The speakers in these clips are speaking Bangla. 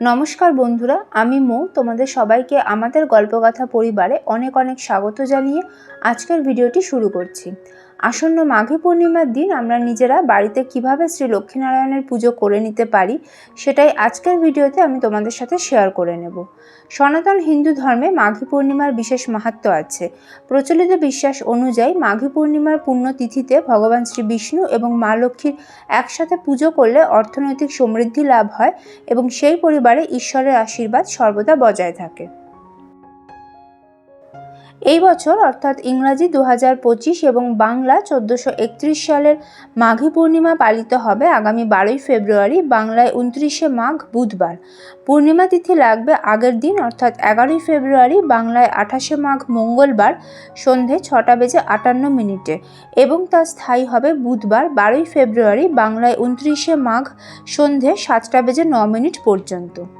নমস্কার বন্ধুরা, আমি মো। তোমাদের সবাইকে আমাদের গল্পকথা পরিবারে অনেক অনেক স্বাগত জানিয়ে আজকের ভিডিওটি শুরু করছি। আসন্ন মাঘী পূর্ণিমার দিন আমরা নিজেরা বাড়িতে কীভাবে শ্রী লক্ষ্মীনারায়ণের পুজো করে নিতে পারি, সেটাই আজকের ভিডিওতে আমি তোমাদের সাথে শেয়ার করে নেব। সনাতন হিন্দু ধর্মে মাঘী পূর্ণিমার বিশেষ মাহাত্ম আছে। প্রচলিত বিশ্বাস অনুযায়ী মাঘী পূর্ণিমার পুণ্যতিথিতে ভগবান শ্রী বিষ্ণু এবং মা লক্ষ্মীর একসাথে পুজো করলে অর্থনৈতিক সমৃদ্ধি লাভ হয় এবং সেই পরিবারে ঈশ্বরের আশীর্বাদ সর্বদা বজায় থাকে। এই বছর, অর্থাৎ ইংরাজি দু এবং বাংলা চোদ্দোশো সালের মাঘী পূর্ণিমা পালিত হবে আগামী বারোই ফেব্রুয়ারি, বাংলায় উনত্রিশে মাঘ বুধবার। পূর্ণিমা তিথি লাগবে আগের দিন, অর্থাৎ এগারোই ফেব্রুয়ারি, বাংলায় আঠাশে মাঘ মঙ্গলবার সন্ধে ছটা বেজে আটান্ন মিনিটে এবং তা স্থায়ী হবে বুধবার, বারোই ফেব্রুয়ারি, বাংলায় উনত্রিশে মাঘ সন্ধে সাতটা বেজে ন মিনিট পর্যন্ত।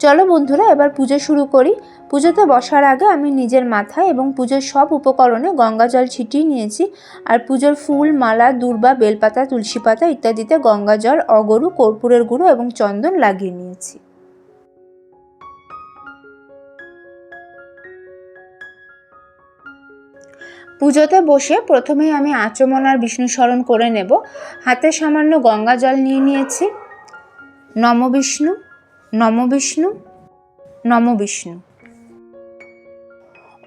চলো বন্ধুরা, এবার পুজো শুরু করি। পুজোতে বসার আগে আমি নিজের মাথায় এবং পুজোর সব উপকরণে গঙ্গা জল ছিটিয়ে নিয়েছি আর পুজোর ফুল, মালা, দূর্বা, বেলপাতা, তুলসী পাতা ইত্যাদিতে গঙ্গা জল, অগরু, কর্পূরের গুঁড়ো এবং চন্দন লাগিয়ে নিয়েছি। পুজোতে বসে প্রথমেই আমি আচমনার বিষ্ণু স্মরণ করে নেব। হাতে সামান্য গঙ্গা জল নিয়ে নিয়েছি। নম বিষ্ণু। নম বিষ্ণু নম বিষ্ণু।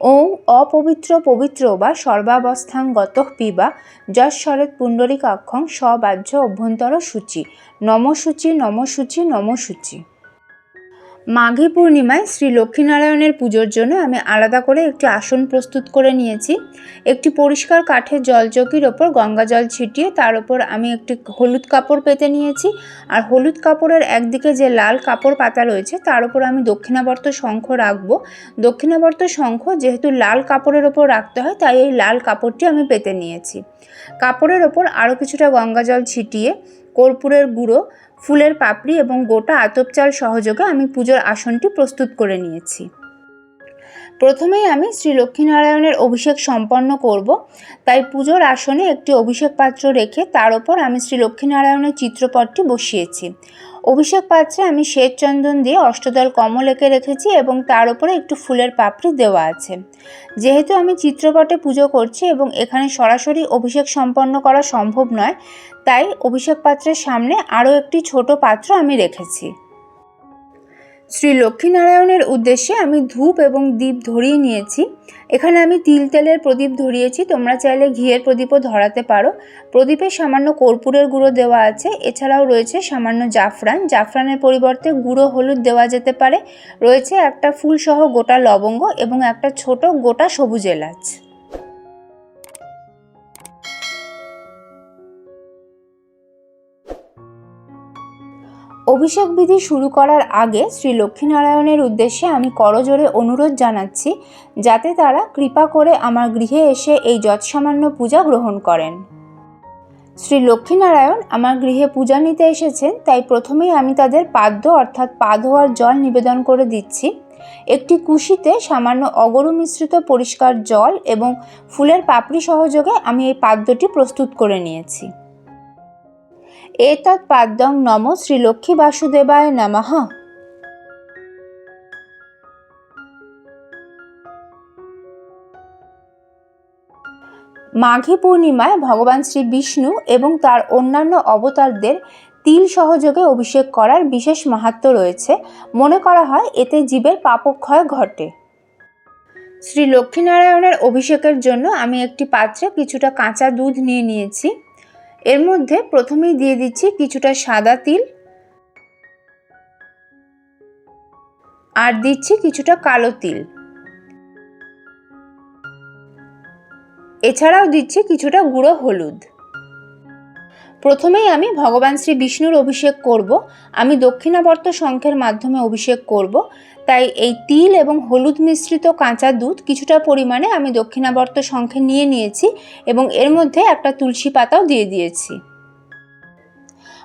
ও অপবিত্র পবিত্র বা সর্বাবস্থাঙ্গত পিবা যশ্বরেত পুণ্ডরিকাক্ষং সবাহ্য অভ্যন্তর সূচি নমসূচি নমসূচি নমসূচি। মাঘী পূর্ণিমায় শ্রী লক্ষ্মীনারায়ণের পুজোর জন্য আমি আলাদা করে একটি আসন প্রস্তুত করে নিয়েছি। একটি পরিষ্কার কাঠের জলচকির ওপর গঙ্গা জল ছিটিয়ে তার ওপর আমি একটি হলুদ কাপড় পেতে নিয়েছি। আর হলুদ কাপড়ের একদিকে যে লাল কাপড় পাতা রয়েছে, তার উপর আমি দক্ষিণাবর্ত শঙ্খ রাখব। দক্ষিণাবর্ত শঙ্খ যেহেতু লাল কাপড়ের ওপর রাখতে হয়, তাই এই লাল কাপড়টি আমি পেতে নিয়েছি। কাপড়ের ওপর আরও কিছুটা গঙ্গা জল ছিটিয়ে কর্পূরের গুঁড়ো ফুলের পাপড়ি এবং গোটা আতপ চাল সহযোগে আমি পুজোর আসনটি প্রস্তুত করে নিয়েছি। প্রথমেই আমি শ্রী লক্ষ্মীনারায়ণের অভিষেক সম্পন্ন করব। তাই পুজোর আসনে একটি অভিষেক পাত্র রেখে তার ওপর আমি শ্রী লক্ষ্মীনারায়ণের চিত্রপটটি বসিয়েছি। অভিষেক পাত্রে আমি শ্বেত চন্দন দিয়ে অষ্টদল কমল এঁকে রেখেছি এবং তার উপরে একটু ফুলের পাপড়ি দেওয়া আছে। যেহেতু আমি চিত্রপটে পুজো করছি এবং এখানে সরাসরি অভিষেক সম্পন্ন করা সম্ভব নয়, তাই অভিষেক পাত্রের সামনে আরও একটি ছোট পাত্র আমি রেখেছি। শ্রী লক্ষ্মীনারায়ণের উদ্দেশ্যে আমি ধূপ এবং দীপ ধরিয়ে নিয়েছি। এখানে আমি তিল তেলের প্রদীপ ধরিয়েছি। তোমরা চাইলে ঘিয়ের প্রদীপও ধরাতে পারো। প্রদীপে সামান্য কর্পূরের গুঁড়ো দেওয়া আছে। এছাড়াও রয়েছে সামান্য জাফরান। জাফরানের পরিবর্তে গুঁড়ো হলুদ দেওয়া যেতে পারে। রয়েছে একটা ফুলসহ গোটা লবঙ্গ এবং একটা ছোট গোটা সবুজ এলাচ। অভিষেক বিধি শুরু করার আগে শ্রী লক্ষ্মীনারায়ণের উদ্দেশ্যে আমি করজোরে অনুরোধ জানাচ্ছি, যাতে তারা কৃপা করে আমার গৃহে এসে এই যৎসামান্য পূজা গ্রহণ করেন। শ্রী লক্ষ্মীনারায়ণ আমার গৃহে পূজা নিতে এসেছেন, তাই প্রথমেই আমি তাদের পাদ্য অর্থাৎ পা ধোয়ার জল নিবেদন করে দিচ্ছি। একটি কুশিতে সামান্য অগরু মিশ্রিত পরিষ্কার জল এবং ফুলের পাপড়ি সহযোগে আমি এই পাদ্যটি প্রস্তুত করে নিয়েছি। এতৎ পাদ্যং নম শ্রীলক্ষ্মী বাসুদেবায় নমঃ। মাঘী পূর্ণিমায় ভগবান শ্রী বিষ্ণু এবং তার অন্যান্য অবতারদের তিল সহযোগে অভিষেক করার বিশেষ মাহাত্ম রয়েছে। মনে করা হয়, এতে জীবের পাপক্ষয় ঘটে। শ্রী লক্ষ্মীনারায়ণের অভিষেকের জন্য আমি একটি পাত্রে কিছুটা কাঁচা দুধ নিয়ে নিয়েছি। এর মধ্যে প্রথমেই দিয়ে দিচ্ছি কিছুটা সাদা তিল আর দিচ্ছি কিছুটা কালো তিল। এছাড়াও দিচ্ছি কিছুটা গুঁড়ো হলুদ। প্রথমেই আমি ভগবান শ্রী বিষ্ণুর অভিষেক করব। আমি দক্ষিণাবর্ত শঙ্খের মাধ্যমে অভিষেক করব। তাই এই তিল এবং হলুদ মিশ্রিত কাঁচা দুধ কিছুটা পরিমাণে আমি দক্ষিণাবর্ত শঙ্খে নিয়ে নিয়েছি এবং এর মধ্যে একটা তুলসী পাতাও দিয়ে দিয়েছি।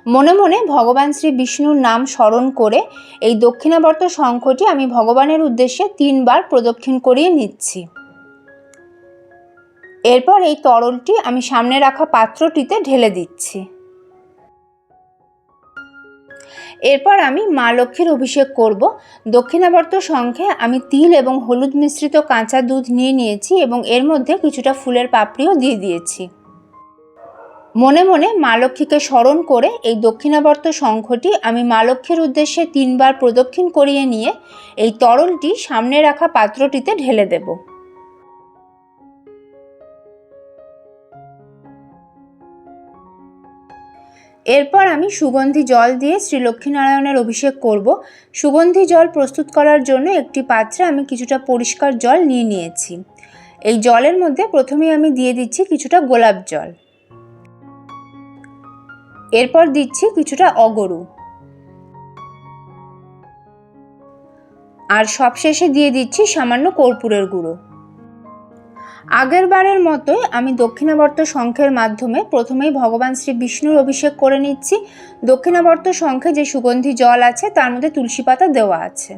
মনে মনে ভগবান শ্রী বিষ্ণুর নাম স্মরণ করে এই দক্ষিণাবর্ত শঙ্খটি আমি ভগবানের উদ্দেশ্যে তিনবার প্রদক্ষিণ করিয়ে নিচ্ছি। এরপর এই তরলটি আমি সামনে রাখা পাত্রটিতে ঢেলে দিচ্ছি। এরপর আমি মা লক্ষ্মীর অভিষেক করব। দক্ষিণাবর্ত শঙ্খে আমি তিল এবং হলুদ মিশ্রিত কাঁচা দুধ নিয়ে নিয়েছি এবং এর মধ্যে কিছুটা ফুলের পাপড়িও দিয়ে দিয়েছি। মনে মনে মা লক্ষ্মীকে স্মরণ করে এই দক্ষিণাবর্ত শঙ্খটি আমি মা লক্ষ্মীর উদ্দেশ্যে তিনবার প্রদক্ষিণ করিয়ে নিয়ে এই তরলটি সামনে রাখা পাত্রটিতে ঢেলে দেব। এরপর আমি সুগন্ধি জল দিয়ে শ্রী লক্ষ্মীনারায়ণের অভিষেক করব। সুগন্ধি জল প্রস্তুত করার জন্য একটি পাত্রে আমি কিছুটা পরিষ্কার জল নিয়ে নিয়েছি। এই জলের মধ্যে প্রথমেই আমি দিয়ে দিচ্ছি কিছুটা গোলাপ জল। এরপর দিচ্ছি কিছুটা অগরু। আর সবশেষে দিয়ে দিচ্ছি সামান্য কর্পূরের গুঁড়ো। আগের বারের মতোই আমি দক্ষিণাবর্ত শঙ্খের মাধ্যমে প্রথমেই ভগবান শ্রী বিষ্ণুর অভিষেক করে নিচ্ছি। দক্ষিণাবর্ত শঙ্খে যে সুগন্ধি জল আছে, তার মধ্যে তুলসী পাতা দেওয়া আছে।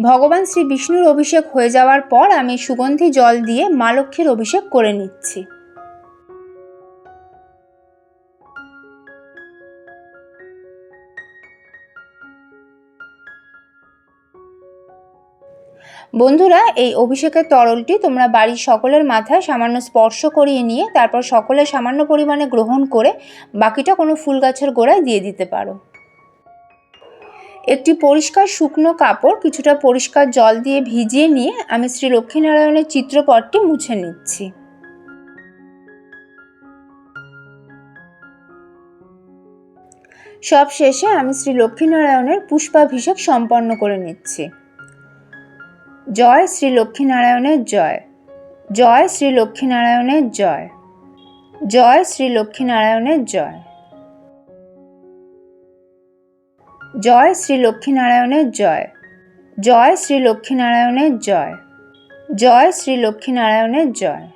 ভগবান শ্রী বিষ্ণুর অভিষেক হয়ে যাওয়ার পর আমি সুগন্ধি জল দিয়ে মা লক্ষ্মীর অভিষেক করে নিচ্ছি। বন্ধুরা, এই অভিষেকের তরলটি তোমরা বাড়ির সকলের মাথায় সামান্য স্পর্শ করিয়ে নিয়ে তারপর সকলে সামান্য পরিমাণে গ্রহণ করে বাকিটা কোনো ফুল গাছের গোড়ায় দিয়ে দিতে পারো। একটি পরিষ্কার শুকনো কাপড় কিছুটা পরিষ্কার জল দিয়ে ভিজিয়ে নিয়ে আমি শ্রী লক্ষ্মীনারায়ণের চিত্রপটটি মুছে নিচ্ছি। সব শেষে আমি শ্রী লক্ষ্মীনারায়ণের পুষ্পাভিষেক সম্পন্ন করে নিচ্ছি। জয় শ্রী লক্ষ্মীনারায়ণের জয়। জয় শ্রী লক্ষ্মীনারায়ণের জয়। জয় শ্রী লক্ষ্মীনারায়ণের জয়। জয় শ্রী লক্ষ্মীনারায়ণের জয়। জয় শ্রী লক্ষ্মীনারায়ণের জয়। জয় শ্রী লক্ষ্মীনারায়ণের জয়।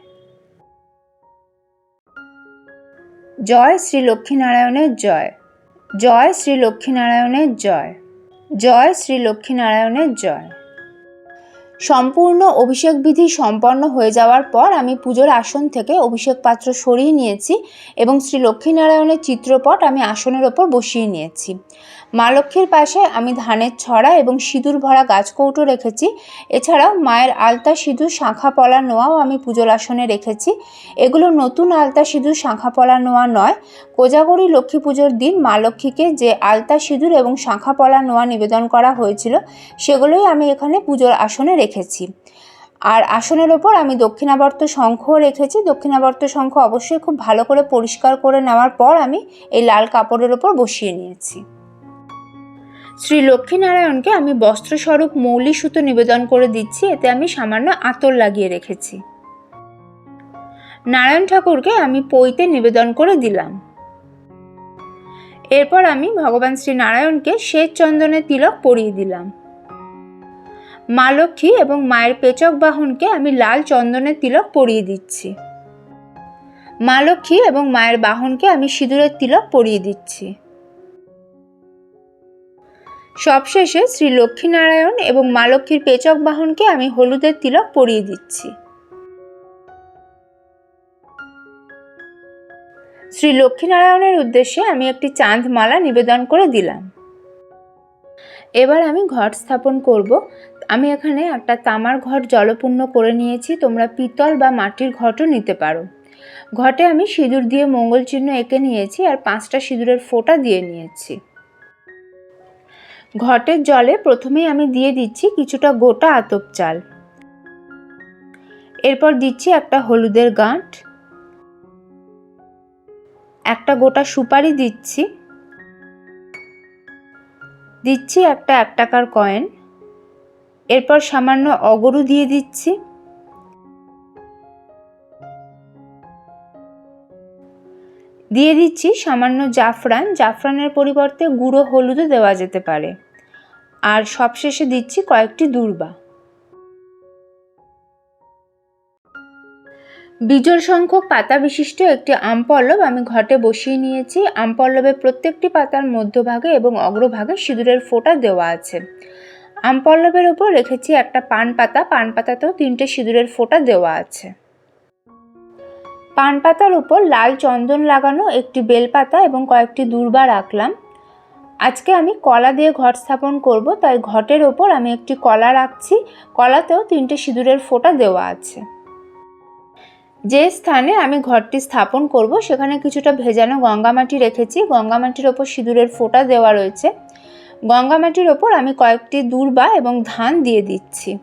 জয় শ্রী লক্ষ্মীনারায়ণের জয়। জয় শ্রী লক্ষ্মীনারায়ণের জয়। জয় শ্রী লক্ষ্মীনারায়ণের জয়। সম্পূর্ণ অভিষেক বিধি সম্পন্ন হয়ে যাওয়ার পর আমি পুজোর আসন থেকে অভিষেক পাত্র সরিয়ে নিয়েছি এবং শ্রী লক্ষ্মীনারায়ণের চিত্রপট আমি আসনের ওপর বসিয়ে নিয়েছি। মা লক্ষ্মীর পাশে আমি ধানের ছড়া এবং সিঁদুর ভরা গাছকৌটো রেখেছি। এছাড়াও মায়ের আলতা সিঁদুর, শাঁখা পলা নোয়াও আমি পুজোর আসনে রেখেছি। এগুলো নতুন আলতা সিঁদুর, শাঁখা পলা নোয়া নয়। কোজাগরী লক্ষ্মী পুজোর দিন মা লক্ষ্মীকে যে আলতা সিঁদুর এবং শাঁখা পলা নোয়া নিবেদন করা হয়েছিল, সেগুলোই আমি এখানে পুজোর আসনে রেখেছি। আর আসনের ওপর আমি দক্ষিণাবর্ত শঙ্খও রেখেছি। দক্ষিণাবর্ত শঙ্খ অবশ্যই খুব ভালো করে পরিষ্কার করে নেওয়ার পর আমি এই লাল কাপড়ের ওপর বসিয়ে নিয়েছি। শ্রী লক্ষ্মীনারায়ণকে আমি বস্ত্রস্বরূপ মৌলি সুতো নিবেদন করে দিচ্ছি, এতে আমি সামান্য আতর লাগিয়ে রেখেছি। নারায়ণ ঠাকুরকে আমি পইতে নিবেদন করে দিলাম। এরপর আমি ভগবান শ্রী নারায়ণকে শ্বেত চন্দনের তিলক পরিয়ে দিলাম। মা লক্ষ্মী এবং মায়ের পেচক বাহনকে আমি লাল চন্দনের তিলক পরিয়ে দিচ্ছি। মা লক্ষ্মী এবং মায়ের বাহনকে আমি সিঁদুরের তিলক পরিয়ে দিচ্ছি। সবশেষে শ্রী লক্ষ্মীনারায়ণ এবং মা লক্ষ্মীর পেচক বাহনকে আমি হলুদের তিলক পরিয়ে দিচ্ছি। শ্রী লক্ষ্মীনারায়ণের উদ্দেশ্যে আমি একটি চাঁদ মালা নিবেদন করে দিলাম। এবার আমি ঘট স্থাপন করব। আমি এখানে একটা তামার ঘট জলপূর্ণ করে নিয়েছি। তোমরা পিতল বা মাটির ঘটও নিতে পারো। ঘটে আমি সিঁদুর দিয়ে মঙ্গল চিহ্ন এঁকে নিয়েছি আর পাঁচটা সিঁদুরের ফোঁটা দিয়ে নিয়েছি। ঘটের জলে প্রথমেই আমি দিয়ে দিচ্ছি কিছুটা গোটা আতপ চাল। এরপর দিচ্ছি একটা হলুদের গাঁট। একটা গোটা সুপারি দিচ্ছি। দিচ্ছি একটা এক টাকার কয়েন। এরপর সামান্য অগরু দিয়ে দিচ্ছি। দিয়ে দিচ্ছি সামান্য জাফরান। জাফরানের পরিবর্তে গুঁড়ো হলুদও দেওয়া যেতে পারে। আর সবশেষে দিচ্ছি কয়েকটি দূর্বা। বিজোড় সংখ্যক পাতা বিশিষ্ট একটি আমপল্লব আমি ঘটে বসিয়ে নিয়েছি। আমপল্লবের প্রত্যেকটি পাতার মধ্যভাগে এবং অগ্রভাগে সিঁদুরের ফোঁটা দেওয়া আছে। আমপল্লবের ওপর রেখেছি একটা পান পাতা। পান পাতাতেও তিনটে সিঁদুরের ফোঁটা দেওয়া আছে। পান পাতার উপর লাল চন্দন লাগানো একটি বেলপাতা এবং কয়েকটি দূর্বা রাখলাম। আজকে আমি কলা দিয়ে ঘট স্থাপন করব, তাই ঘটের ওপর আমি একটি কলা রাখছি। কলাতেও তিনটে সিঁদুরের ফোঁটা দেওয়া আছে। যে স্থানে আমি ঘরটি স্থাপন করব, সেখানে কিছুটা ভেজানো গঙ্গামাটি রেখেছি। গঙ্গামাটির ওপর সিঁদুরের ফোঁটা দেওয়া রয়েছে। গঙ্গামাটির ওপর আমি কয়েকটি দূর্বা এবং ধান দিয়ে দিচ্ছি।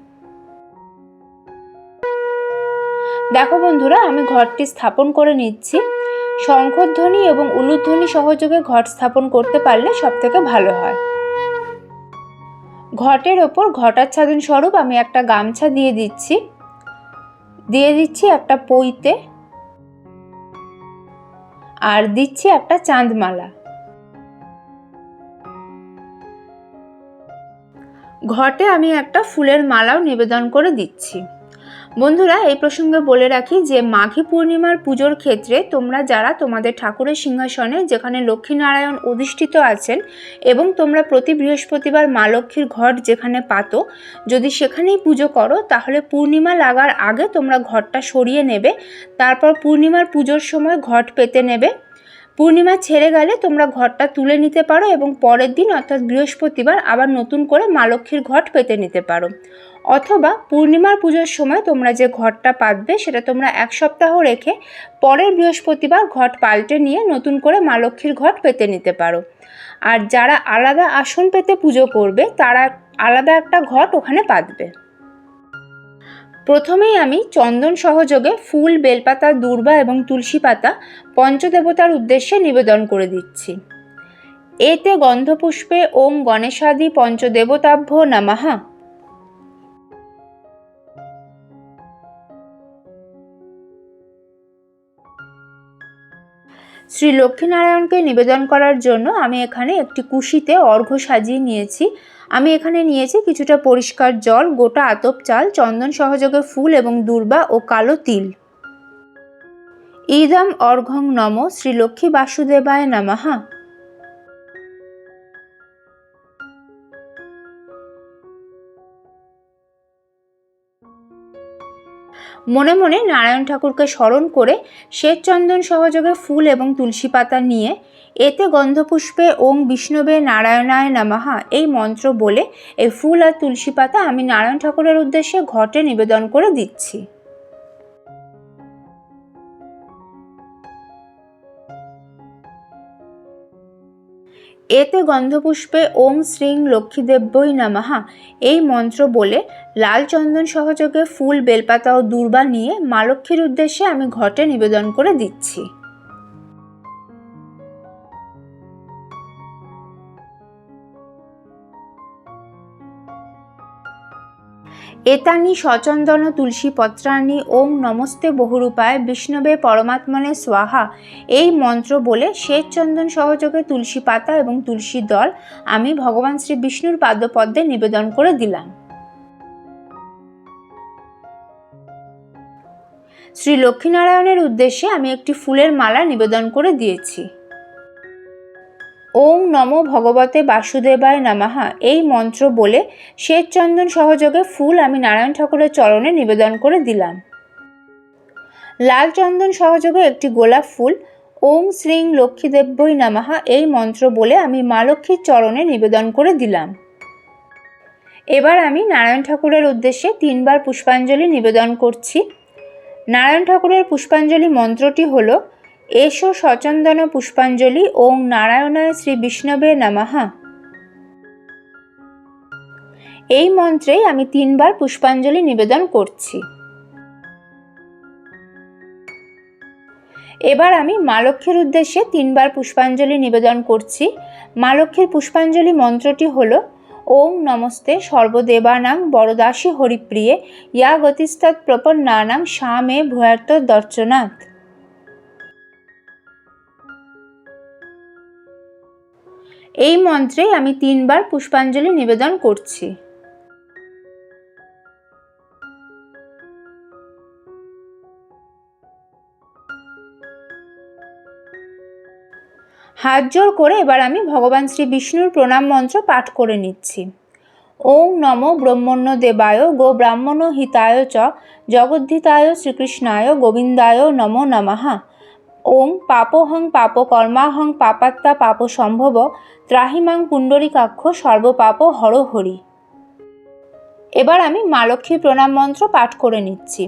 দেখো বন্ধুরা, আমি ঘরটি স্থাপন করে নিচ্ছি। শঙ্খধ্বনি এবং উলুধ্বনি সহযোগে ঘট স্থাপন করতে পারলে সব থেকে ভালো হয়। ঘটের ওপর ঘটাচ্ছাদন স্বরূপ আমি একটা গামছা দিয়ে দিচ্ছি। দিয়ে দিচ্ছি একটা পইতে আর দিচ্ছি একটা চাঁদমালা। ঘটে আমি একটা ফুলের মালাও নিবেদন করে দিচ্ছি। বন্ধুরা, এই প্রসঙ্গে বলে রাখি যে, মাঘী পূর্ণিমার পুজোর ক্ষেত্রে তোমরা যারা তোমাদের ঠাকুরের সিংহাসনে, যেখানে লক্ষ্মীনারায়ণ অধিষ্ঠিত আছেন, এবং তোমরা প্রতি বৃহস্পতিবার মা লক্ষ্মীর ঘট যেখানে পাতো, যদি সেখানেই পুজো করো, তাহলে পূর্ণিমা লাগার আগে তোমরা ঘরটা সরিয়ে নেবে, তারপর পূর্ণিমার পুজোর সময় ঘট পেতে নেবে। পূর্ণিমা ছেড়ে গেলে তোমরা ঘরটা তুলে নিতে পারো এবং পরের দিন, অর্থাৎ বৃহস্পতিবার, আবার নতুন করে মা লক্ষ্মীর ঘট পেতে নিতে পারো। অথবা পূর্ণিমার পুজোর সময় তোমরা যে ঘরটা পাতবে, সেটা তোমরা এক সপ্তাহ রেখে পরের বৃহস্পতিবার ঘট পাল্টে নিয়ে নতুন করে মা লক্ষ্মীর ঘট পেতে নিতে পারো। আর যারা আলাদা আসন পেতে পুজো করবে, তারা আলাদা একটা ঘট ওখানে পাতবে। প্রথমেই আমি চন্দন সহযোগে ফুল, বেলপাতা, দুর্বা এবং তুলসী পাতা পঞ্চদেবতার উদ্দেশ্যে নিবেদন করে দিচ্ছি। এতে গন্ধপুষ্পে ওম গণেশাদি পঞ্চদেবতাভ্য নামাহা শ্রী লক্ষ্মীনারায়ণকে নিবেদন করার জন্য আমি এখানে একটি কুশিতে অর্ঘ্য সাজিয়ে নিয়েছি। আমি এখানে নিয়েছি কিছুটা পরিষ্কার জল, গোটা আতপ চাল, চন্দন সহযোগে ফুল এবং দুর্বা ও কালো তিল। ইদম অর্ঘং নম শ্রী লক্ষ্মী বাসুদেবায় নামাহা মনে মনে নারায়ণ ঠাকুরকে স্মরণ করে শ্বেত চন্দন সহযোগে ফুল এবং তুলসী পাতা নিয়ে এতে গন্ধপুষ্পে ওং বিষ্ণবে নারায়ণায় নামাহা এই মন্ত্র বলে এই ফুল আর তুলসী পাতা আমি নারায়ণ ঠাকুরের উদ্দেশ্যে ঘটে নিবেদন করে দিচ্ছি। এতে গন্ধপুষ্পে ওম শ্রীং লক্ষ্মীদেব্যই নামাহা এই মন্ত্র বলে লাল চন্দন সহযোগে ফুল, বেলপাতা ও দুর্বা নিয়ে মা লক্ষ্মীর উদ্দেশ্যে আমি ঘটে নিবেদন করে দিচ্ছি। এতানি সচন্দন তুলসী পত্রাণী ওং নমস্তে বহুরূপায় বিষ্ণবে পরমাত্মনে স্বাহা। এই মন্ত্র বলে শ্বেত চন্দন সহযোগে তুলসী পাতা এবং তুলসী দল আমি ভগবান শ্রী বিষ্ণুর পাদপদ্মে নিবেদন করে দিলাম। শ্রী লক্ষ্মীনারায়ণের উদ্দেশ্যে আমি একটি ফুলের মালা নিবেদন করে দিয়েছি। ওং নম ভগবতে বাসুদেবায় নামাহা এই মন্ত্র বলে শ্বেত চন্দন সহযোগে ফুল আমি নারায়ণ ঠাকুরের চরণে নিবেদন করে দিলাম। লাল চন্দন সহযোগে একটি গোলাপ ফুল, ওং শ্রীং লক্ষ্মীদেব্যই নামাহা এই মন্ত্র বলে আমি মা লক্ষ্মীর চরণে নিবেদন করে দিলাম। এবার আমি নারায়ণ ঠাকুরের উদ্দেশ্যে তিনবার পুষ্পাঞ্জলি নিবেদন করছি। নারায়ণ ঠাকুরের পুষ্পাঞ্জলি মন্ত্রটি হলো এসো সচন্দন পুষ্পাঞ্জলি ওং নারায়ণায় শ্রী বিষ্ণবে নামাহা এই মন্ত্রেই আমি তিনবার পুষ্পাঞ্জলি নিবেদন করছি। এবার আমি মা লক্ষ্মীর উদ্দেশ্যে তিনবার পুষ্পাঞ্জলি নিবেদন করছি। মা লক্ষ্মীর পুষ্পাঞ্জলি মন্ত্রটি হল, ওং নমস্তে সর্বদেবানাং বরদাসী হরিপ্রিয়ে, ইয়া গতিস্তৎ প্রপন্নানাং স্বামে ভূয়ার্ত দর্শনাথ এই মন্ত্রে আমি তিনবার পুষ্পাঞ্জলি নিবেদন করছি। হাত জোর করে এবার আমি ভগবান শ্রী বিষ্ণুর প্রণাম মন্ত্র পাঠ করে নিচ্ছি। ওং নম ব্রহ্মণ্য দেবায় গো ব্রাহ্মণ হিতায় চ, জগদ্ধিতায় শ্রীকৃষ্ণায় গোবিন্দায় নমো নমঃ। ওং পাপহং পাপকর্মাহং পাপাত্তা পাপ সম্ভব ত্রাহিমাং পুণ্ডরিকাক্ষ সর্বপাপ হর হরি। এবার আমি মা লক্ষ্মীর প্রণাম মন্ত্র পাঠ করে নিচ্ছি।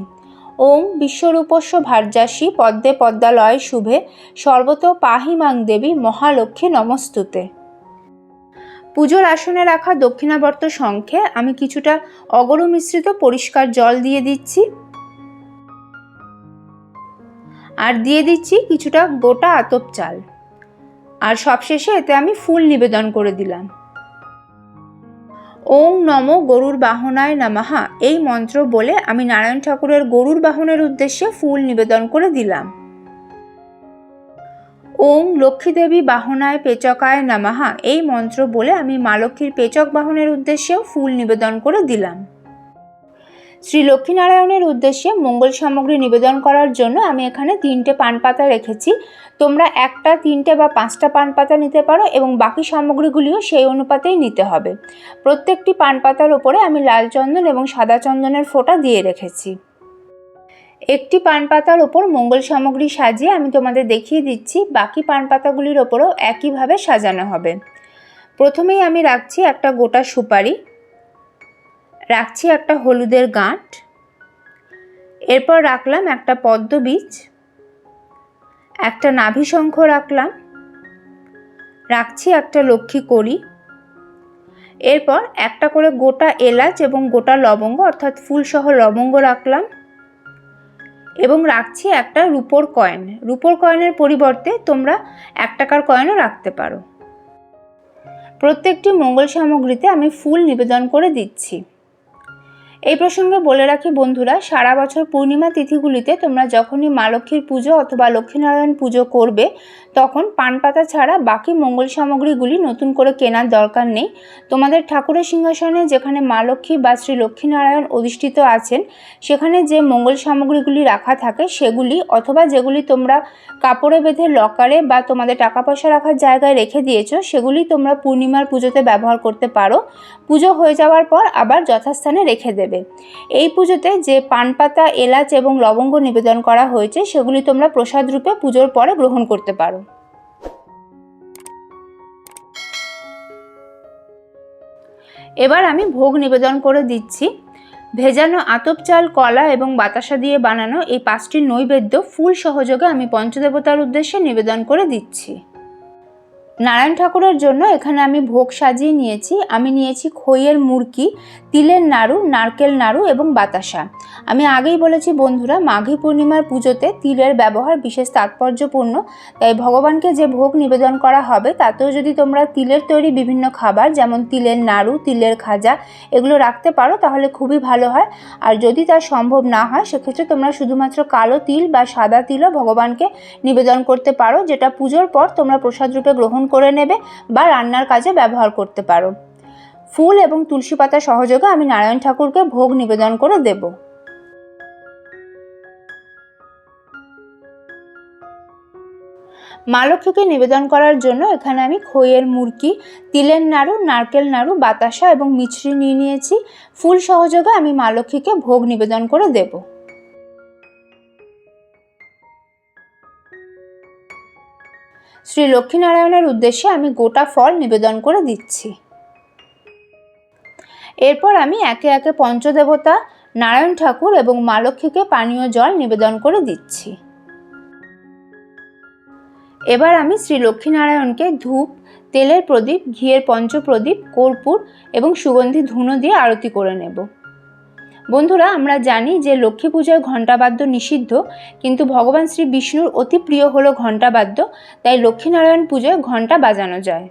ওং বিশ্বরূপস্য ভার্যাসী পদ্মে পদ্মালয় শুভে সর্বত পাহিমাং দেবী মহালক্ষ্মী নমস্তুতে। পুজোর আসনে রাখা দক্ষিণাবর্ত শঙ্খে আমি কিছুটা অগর মিশ্রিত পরিষ্কার জল দিয়ে দিচ্ছি। আর দিয়ে দিচ্ছি কিছুটা গোটা আতপ চাল। আর সবশেষে এতে আমি ফুল নিবেদন করে দিলাম। ওং নম গরুর বাহনায় নামাহা এই মন্ত্র বলে আমি নারায়ণ ঠাকুরের গরুর বাহনের উদ্দেশ্যে ফুল নিবেদন করে দিলাম। ওং লক্ষ্মীদেবী বাহনায় পেচকায় নামাহা এই মন্ত্র বলে আমি মা লক্ষ্মীর পেচক বাহনের উদ্দেশ্যেও ফুল নিবেদন করে দিলাম। শ্রী লক্ষ্মীনারায়ণের উদ্দেশ্যে মঙ্গল সামগ্রী নিবেদন করার জন্য আমি এখানে তিনটে পান পাতা রেখেছি। তোমরা একটা, তিনটে বা পাঁচটা পান পাতা নিতে পারো এবং বাকি সামগ্রীগুলিও সেই অনুপাতেই নিতে হবে। প্রত্যেকটি পান পাতার ওপরে আমি লাল চন্দন এবং সাদা চন্দনের ফোঁটা দিয়ে রেখেছি। একটি পান পাতার ওপর মঙ্গল সামগ্রী সাজিয়ে আমি তোমাদের দেখিয়ে দিচ্ছি, বাকি পান পাতাগুলির ওপরেও একইভাবে সাজানো হবে। প্রথমেই আমি রাখছি একটা গোটা সুপারি। রাখছি একটা হলুদের গাঁট। এরপর রাখলাম একটা পদ্ম বীজ। একটা নাভিশঙ্খ রাখলাম। রাখছি একটা লক্ষ্মী করি এরপর একটা করে গোটা এলাচ এবং গোটা লবঙ্গ, অর্থাৎ ফুলসহ লবঙ্গ রাখলাম। এবং রাখছি একটা রুপোর কয়েন। রুপোর কয়েনের পরিবর্তে তোমরা এক টাকার কয়েনও রাখতে পারো। প্রত্যেকটি মঙ্গল সামগ্রীতে আমি ফুল নিবেদন করে দিচ্ছি। এই প্রসঙ্গে বলে রাখি বন্ধুরা, সারা বছর পূর্ণিমা তিথিগুলিতে তোমরা যখনই মা লক্ষ্মীর পুজো অথবা লক্ষ্মীনারায়ণ পুজো করবে, তখন পান পাতা ছাড়া বাকি মঙ্গল সামগ্রীগুলি নতুন করে কেনার দরকার নেই। তোমাদের ঠাকুরের সিংহাসনে যেখানে মা লক্ষ্মী বা শ্রী লক্ষ্মীনারায়ণ অধিষ্ঠিত আছেন, সেখানে যে মঙ্গল সামগ্রীগুলি রাখা থাকে সেগুলি অথবা যেগুলি তোমরা কাপড়ে বেঁধে লকারে বা তোমাদের টাকা পয়সা রাখার জায়গায় রেখে দিয়েছ, সেগুলি তোমরা পূর্ণিমার পুজোতে ব্যবহার করতে পারো। পুজো হয়ে যাওয়ার পর আবার যথাস্থানে রেখে দেবে। এই পুজোতে যে পান পাতা এলাচ এবং লবঙ্গ নিবেদন করা হয়েছে, সেগুলি তোমরা প্রসাদ রূপে পুজোর পরে গ্রহণ করতে পারো। এবার আমি ভোগ নিবেদন করে দিচ্ছি। ভেজানো আতপ চাল, কলা এবং বাতাসা দিয়ে বানানো এই পাঁচটি নৈবেদ্য ফুল সহযোগে আমি পঞ্চদেবতার উদ্দেশ্যে নিবেদন করে দিচ্ছি। নারায়ণ ঠাকুরের জন্য এখানে আমি ভোগ সাজিয়ে নিয়েছি। আমি নিয়েছি খইয়ের মুরকি, তিলের নাড়ু, নারকেল নাড়ু এবং বাতাসা। আমি আগেই বলেছি বন্ধুরা, মাঘী পূর্ণিমার পুজোতে তিলের ব্যবহার বিশেষ তাৎপর্যপূর্ণ। তাই ভগবানকে যে ভোগ নিবেদন করা হবে, তাতেও যদি তোমরা তিলের তৈরি বিভিন্ন খাবার, যেমন তিলের নাড়ু, তিলের খাজা এগুলো রাখতে পারো, তাহলে খুবই ভালো হয়। আর যদি তা সম্ভব না হয়, সেক্ষেত্রে তোমরা শুধুমাত্র কালো তিল বা সাদা তিলও ভগবানকে নিবেদন করতে পারো, যেটা পুজোর পর তোমরা প্রসাদ রূপে গ্রহণ করে নেবে বা রান্নার কাজে ব্যবহার করতে পারো। ফুল এবং তুলসী পাতা সহযোগে আমি নারায়ণ ঠাকুরকে ভোগ নিবেদন করে দেব। মা লক্ষ্মীকে নিবেদন করার জন্য এখানে আমি খইয়ের মুরকি, তিলের নাড়ু, নারকেল নাড়ু, বাতাসা এবং মিছরি নিয়ে নিয়েছি। ফুল সহযোগে আমি মা লক্ষ্মীকে ভোগ নিবেদন করে দেবো। শ্রী লক্ষ্মীনারায়ণের উদ্দেশ্যে আমি গোটা ফল নিবেদন করে দিচ্ছি। এরপর আমি একে একে পঞ্চদেবতা, নারায়ণ ঠাকুর এবং মা লক্ষ্মীকে পানীয় জল নিবেদন করে দিচ্ছি। এবার আমি শ্রী লক্ষ্মীনারায়ণকে ধূপ, তেলের প্রদীপ, ঘিয়ের পঞ্চপ্রদীপ, কর্পূর এবং সুগন্ধি ধুনো দিয়ে আরতি করে নেব। বন্ধুরা, আমরা জানি যে লক্ষ্মী পূজায় ঘণ্টাবাদ্য নিষিদ্ধ, কিন্তু ভগবান শ্রী বিষ্ণুর অতি প্রিয় হলো ঘণ্টাবাদ্য, তাই লক্ষ্মীনারায়ণ পুজোয় ঘণ্টা বাজানো যায়।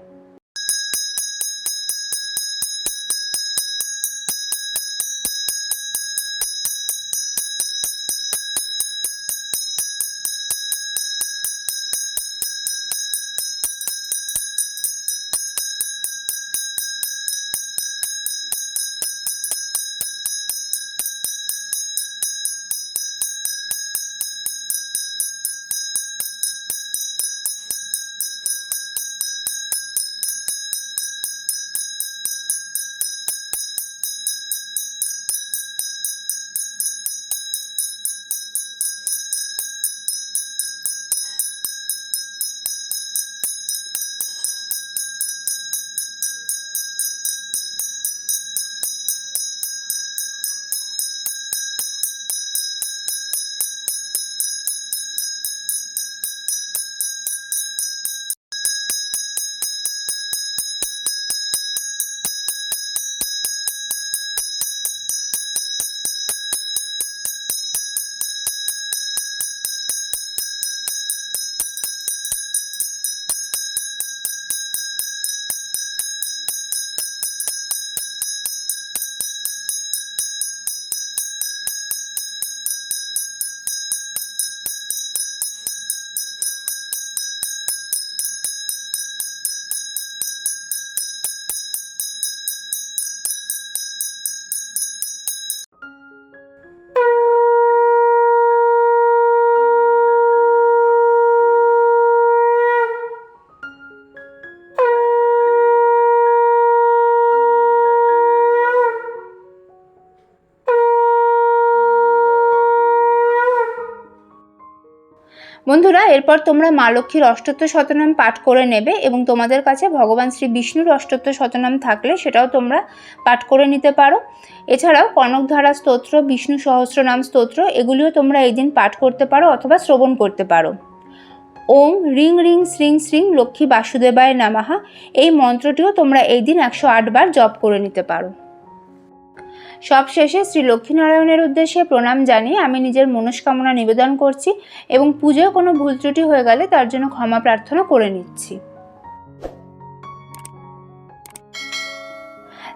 বন্ধুরা, এরপর তোমরা মা লক্ষ্মীর অষ্টত্ব শতনাম পাঠ করে নেবে এবং তোমাদের কাছে ভগবান শ্রী বিষ্ণুর অষ্টত্ব শতনাম থাকলে সেটাও তোমরা পাঠ করে নিতে পারো। এছাড়াও কনকধারা স্তোত্র, বিষ্ণু সহস্রনাম স্তোত্র, এগুলিও তোমরা এই দিন পাঠ করতে পারো অথবা শ্রবণ করতে পারো। ওম রিং রিং শ্রিং শ্রিং লক্ষ্মী বাসুদেবায় নামাহা। এই মন্ত্রটিও তোমরা এই দিন একশো আটবার জপ করে নিতে পারো। সবশেষে শ্রী লক্ষ্মীনারায়ণের উদ্দেশ্যে প্রণাম জানিয়ে আমি নিজের মনস্কামনা নিবেদন করছি এবং পুজোয় কোনো ভুল ত্রুটি হয়ে গেলে তার জন্য ক্ষমা প্রার্থনা করে নিচ্ছি।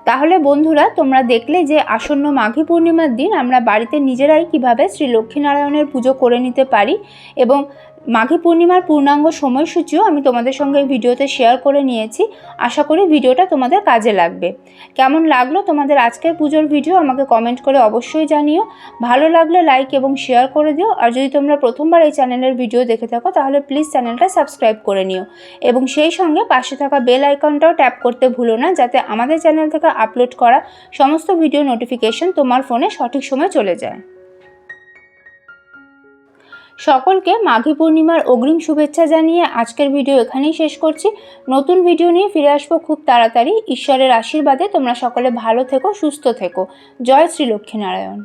তাহলে বন্ধুরা, তোমরা দেখলে যে আসন্ন মাঘী পূর্ণিমার দিন আমরা বাড়িতে নিজেরাই কীভাবে শ্রী লক্ষ্মীনারায়ণের পুজো করে নিতে পারি এবং মাঘী পূর্ণিমার পূর্ণাঙ্গ সময়সূচিও আমি তোমাদের সঙ্গে ভিডিওতে শেয়ার করে নিয়েছি। আশা করি ভিডিওটা তোমাদের কাজে লাগবে। কেমন লাগল তোমাদের আজকের পুজোর ভিডিও আমাকে কমেন্ট করে অবশ্যই জানিও। ভালো লাগলে লাইক এবং শেয়ার করে দিও। আর যদি তোমরা প্রথমবার এই চ্যানেলের ভিডিও দেখে থাকো, তাহলে প্লিজ চ্যানেলটা সাবস্ক্রাইব করে নিও। এবং সেই সঙ্গে পাশে থাকা বেল আইকনটাও ট্যাপ করতে ভুলো না, যাতে আমাদের চ্যানেল থেকে আপলোড করা সমস্ত ভিডিও নোটিফিকেশন তোমার ফোনে সঠিক সময় চলে যায়। সকলকে মাঘী পূর্ণিমার অগ্রিম শুভেচ্ছা জানিয়ে আজকের ভিডিও এখানেই শেষ করছি। নতুন ভিডিও নিয়ে ফিরে আসব খুব তাড়াতাড়ি। ঈশ্বরের আশীর্বাদে তোমরা সকলে ভালো থেকো, সুস্থ থেকো। জয় শ্রী লক্ষ্মীনারায়ণ।